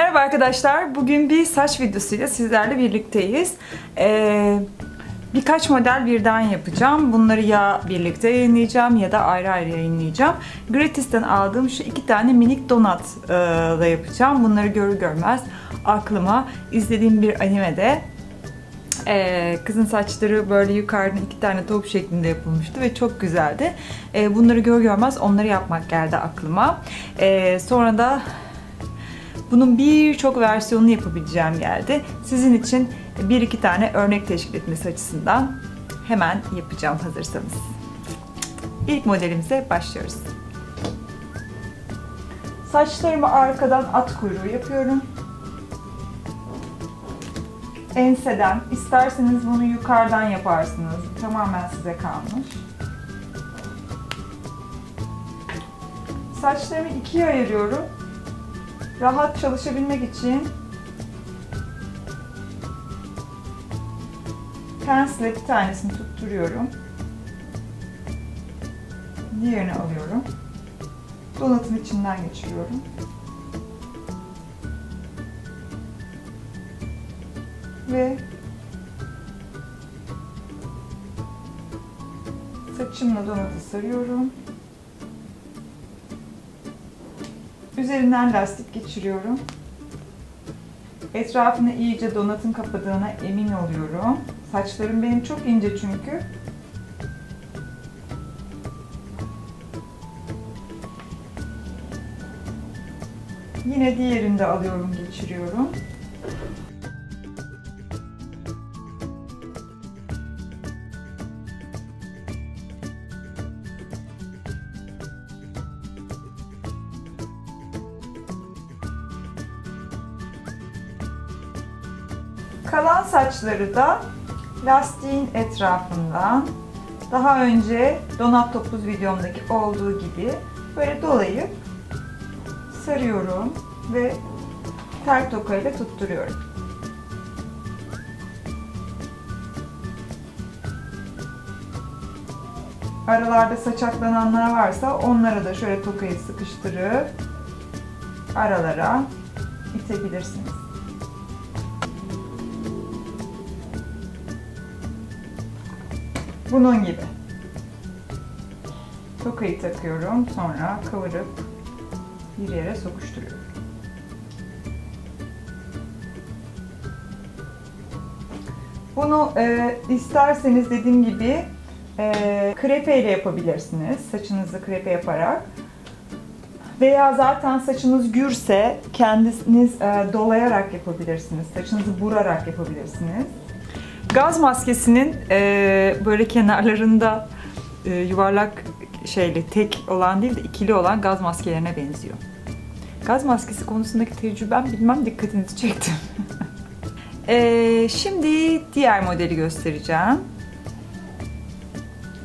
Merhaba arkadaşlar. Bugün bir saç videosuyla sizlerle birlikteyiz. Ee, birkaç model birden yapacağım. Bunları ya birlikte yayınlayacağım ya da ayrı ayrı yayınlayacağım. Gratis'ten aldığım şu iki tane minik donat e, da yapacağım. Bunları görür görmez aklıma izlediğim bir animede ee, kızın saçları böyle yukarıdan iki tane top şeklinde yapılmıştı ve çok güzeldi. Ee, bunları gör görmez onları yapmak geldi aklıma. Ee, sonra da bunun birçok versiyonunu yapabileceğim geldi. Sizin için bir iki tane örnek teşkil etmesi açısından hemen yapacağım hazırsanız. İlk modelimize başlıyoruz. Saçlarımı arkadan at kuyruğu yapıyorum. Enseden, isterseniz bunu yukarıdan yaparsınız. Tamamen size kalmış. Saçlarımı ikiye ayırıyorum rahat çalışabilmek için pensle bir tanesini tutturuyorum. Diğerini alıyorum. Donatın içinden geçiriyorum. Ve saçımla donatı sarıyorum. Üzerinden lastik geçiriyorum. Etrafını iyice donatın kapadığına emin oluyorum. Saçlarım benim çok ince çünkü. Yine diğerinde alıyorum, geçiriyorum. Kalan saçları da lastiğin etrafından daha önce donat topuz videomdaki olduğu gibi böyle dolayıp sarıyorum ve tel tokayla tutturuyorum. Aralarda saçaklananlar varsa onlara da şöyle tokayı sıkıştırıp aralara itebilirsiniz. Bunun gibi. Tokayı takıyorum. Sonra kıvırıp bir yere sokuşturuyorum. Bunu e, isterseniz dediğim gibi e, krepe ile yapabilirsiniz. Saçınızı krepe yaparak. Veya zaten saçınız gürse kendiniz e, dolayarak yapabilirsiniz. Saçınızı burarak yapabilirsiniz. Gaz maskesinin e, böyle kenarlarında e, yuvarlak şeyli tek olan değil de ikili olan gaz maskelerine benziyor. Gaz maskesi konusundaki tecrübem bilmem dikkatinizi çektim. e, şimdi diğer modeli göstereceğim.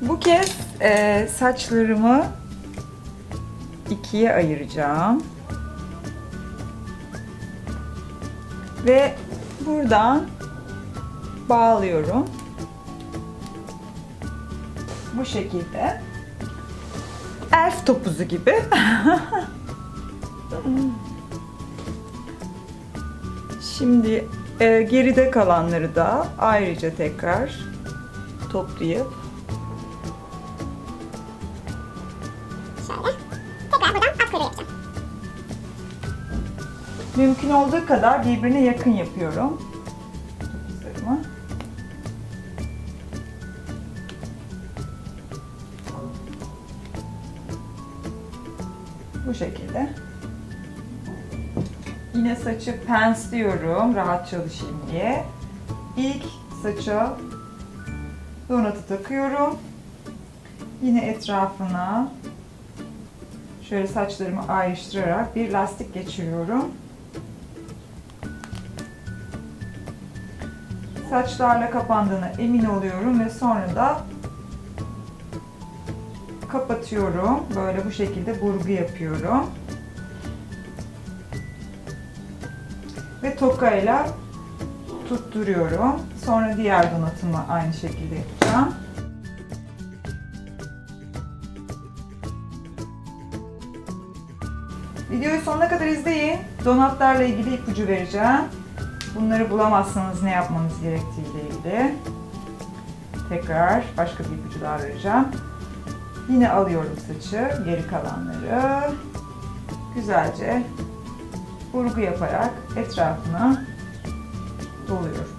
Bu kez e, saçlarımı ikiye ayıracağım. Ve buradan bağlıyorum. Bu şekilde. Elf topuzu gibi. Şimdi e, geride kalanları da ayrıca tekrar toplayıp mümkün olduğu kadar birbirine yakın yapıyorum. Şekilde. Yine saçı pensliyorum rahat çalışayım diye. İlk saça donatı takıyorum. Yine etrafına şöyle saçlarımı ayrıştırarak bir lastik geçiriyorum. Saçlarla kapandığına emin oluyorum ve sonra da kapatıyorum. Böyle bu şekilde burgu yapıyorum. Ve tokayla tutturuyorum. Sonra diğer donatımı aynı şekilde yapacağım. Videoyu sonuna kadar izleyin. Donatlarla ilgili ipucu vereceğim. Bunları bulamazsanız ne yapmanız gerektiğiyle ilgili. Tekrar başka bir ipucu daha vereceğim. Yine alıyorum saçı, geri kalanları. Güzelce vurgu yaparak etrafına doluyorum.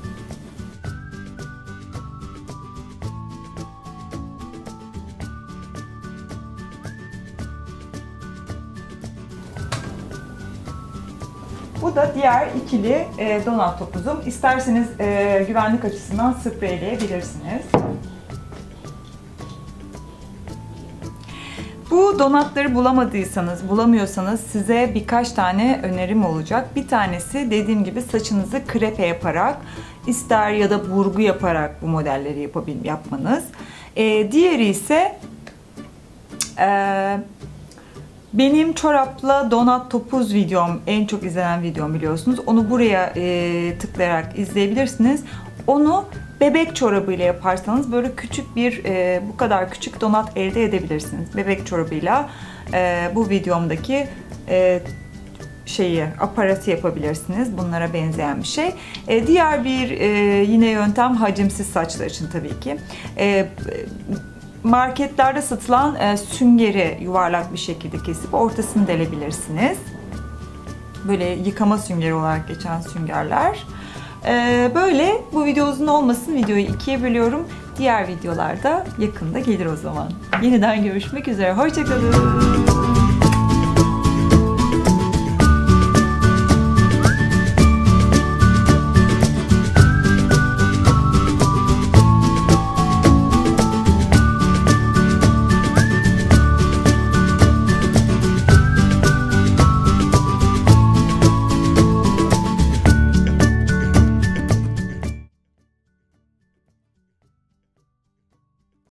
Bu da diğer ikili e, donat topuzum. İsterseniz e, güvenlik açısından spreyleyebilirsiniz. Bu donatları bulamadıysanız, bulamıyorsanız size birkaç tane önerim olacak. Bir tanesi dediğim gibi saçınızı krepe yaparak, ister ya da burgu yaparak bu modelleri yapabil yapmanız. E, diğeri ise e, benim çorapla donat topuz videom en çok izlenen videom biliyorsunuz. Onu buraya e, tıklayarak izleyebilirsiniz. Onu bebek çorabıyla yaparsanız böyle küçük bir e, bu kadar küçük donat elde edebilirsiniz. Bebek çorabıyla e, bu videomdaki e, şeyi aparatı yapabilirsiniz. Bunlara benzeyen bir şey. E, diğer bir e, yine yöntem hacimsiz saçlar için tabii ki. E, marketlerde satılan e, süngeri yuvarlak bir şekilde kesip ortasını delebilirsiniz. Böyle yıkama süngeri olarak geçen süngerler. E, böyle bu video uzun olmasın videoyu ikiye bölüyorum. Diğer videolarda yakında gelir o zaman. Yeniden görüşmek üzere. Hoşçakalın.